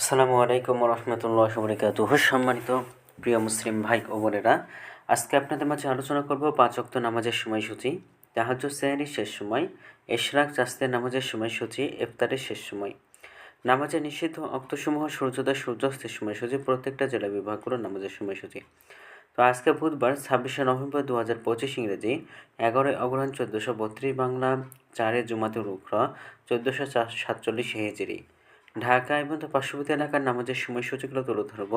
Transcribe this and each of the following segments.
আসসালামু আলাইকুম রহমতুল্লাহ বরকাত সম্মানিত প্রিয় মুসলিম ভাই ও বোনেরা, আজকে আপনাদের মাঝে আলোচনা করব পাঁচ অক্ত নামাজের সময়সূচি তাহাজ সেহারির শেষ সময়, এশরাক চাস্তের নামাজের সময়সূচি, ইফতারের শেষ সময়। নামাজের নিষিদ্ধ অক্তসমূহ সূর্যোদয়, সূর্যাস্তের সময়সূচি, প্রত্যেকটা জেলা বিভাগগুলোর নামাজের সময়সূচি। তো আজকে বুধবার, ছাব্বিশে নভেম্বর দু হাজার পঁচিশ ইংরেজি, এগারোই অগ্রহণ চোদ্দোশো বত্রিশ বাংলা, চারে জুমাতে রুখরা চোদ্দোশো সাতচল্লিশ হেজেরি। ঢাকা এবং পার্শ্ববর্তী এলাকার নামাজের সময়সূচিগুলো তুলে ধরব।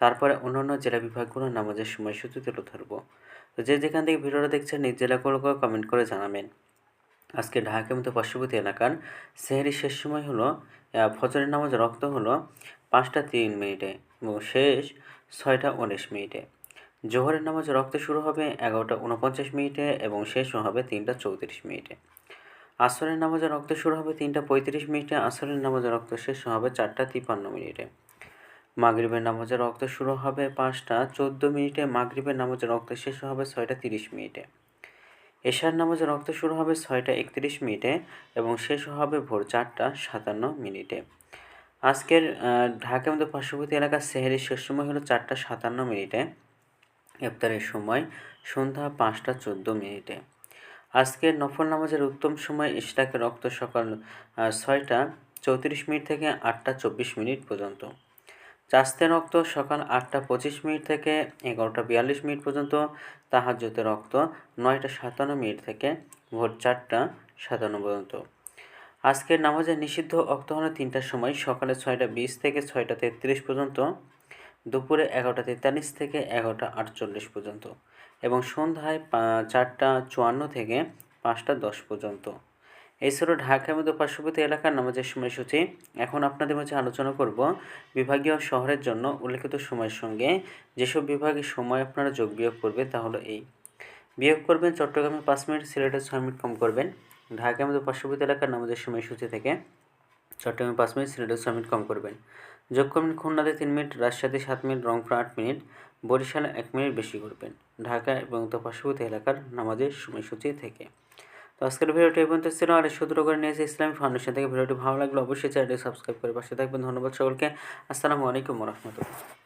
তারপরে অন্যান্য জেলা বিভাগগুলোর নামাজের সময়সূচি তুলে ধরব। তো যে যেখান থেকে ভিডিওটা দেখছেন, নিজ জেলাগুলোকে কমেন্ট করে জানাবেন। আজকে ঢাকা এবং পার্শ্ববর্তী এলাকার সেহেরি শেষ সময় হলো ফজরের নামাজ রক্ত হলো পাঁচটা তিন মিনিটে এবং শেষ ছয়টা উনিশ মিনিটে। জোহরের নামাজ রক্ত শুরু হবে এগারোটা উনপঞ্চাশ মিনিটে এবং শেষ হবে তিনটা চৌত্রিশ মিনিটে। আসরের নামাজের রক্ত শুরু হবে তিনটা পঁয়ত্রিশ মিনিটে, আসরের নামাজের রক্ত শেষ হবে চারটা তিপ্পান্ন মিনিটে। মাগরিবের নামাজের রক্ত শুরু হবে পাঁচটা চোদ্দ মিনিটে, মাগরিবের নামাজের রক্ত শেষ হবে ছয়টা তিরিশ মিনিটে। এশার নামাজের রক্ত শুরু হবে ছয়টা একত্রিশ মিনিটে এবং শেষ হবে ভোর চারটা সাতান্ন মিনিটে। আজকের ঢাকা মধ্যে পার্শ্ববর্তী এলাকার সেহেরির শেষ সময় হলো চারটা সাতান্ন মিনিটে। ইফতারের সময় সন্ধ্যা পাঁচটা চোদ্দ মিনিটে। আজকের নফল নামাজের উত্তম সময় ইশরাকের রক্ত সকাল ছয়টা চৌত্রিশ মিনিট থেকে আটটা চব্বিশ মিনিট পর্যন্ত। চাস্তে রক্ত সকাল আটটা পঁচিশ মিনিট থেকে এগারোটা বিয়াল্লিশ মিনিট পর্যন্ত। তাহাজ্যতে রক্ত নয়টা সাতান্ন মিনিট থেকে ভোর চারটা সাতান্ন পর্যন্ত। আজকের নামাজের নিষিদ্ধ অক্ত হলো তিনটার সময় সকালে ছয়টা বিশ থেকে ছয়টা তেত্রিশ পর্যন্ত। দুপুরে এগারোটা তেতাল্লিশ থেকে এগারোটা আটচল্লিশ পর্যন্ত এবং সন্ধ্যায় চারটা চুয়ান্ন থেকে পাঁচটা দশ পর্যন্ত। এছাড়াও ঢাকার মধ্যে পার্শ্ববর্তী এলাকার নামাজের সময়সূচি। এখন আপনাদের মাঝে আলোচনা করব বিভাগীয় শহরের জন্য উল্লেখিত সময়ের সঙ্গে। যেসব বিভাগের সময় আপনারা যোগ বিয়োগ করবেন তা হলো এই। বিয়োগ করবেন চট্টগ্রামে পাঁচ মিনিট, সিলেটের ছয় মিনিট কম করবেন। ঢাকার মধ্যে পার্শ্ববর্তী এলাকার নামাজের সময়সূচি থেকে চট্টগ্রামে পাঁচ মিনিট সিলেটে ছয় মিনিট কম করবেন। যোগ করবেন খুলনাতে তিন মিনিট, রাজশাহীতে সাত মিনিট, রংপুর আট মিনিট, বরিশালে এক মিনিট বেশি করবেন। ঢাকা এবং তার পার্শ্ববর্তী এলাকার নামাজের সময়সূচি থেকে। তো আজকের ভিডিওটি এই পর্যন্ত ছিল। আর সূত্র করে নিয়েছে ইসলামী ফাউন্ডেশন থেকে। ভিডিওটি ভালো লাগলে অবশ্যই চ্যানেলটি সাবস্ক্রাইব করে পাশে থাকবেন। ধন্যবাদ সকলকে। আসসালামু আলাইকুম রহমতুল্লাহ।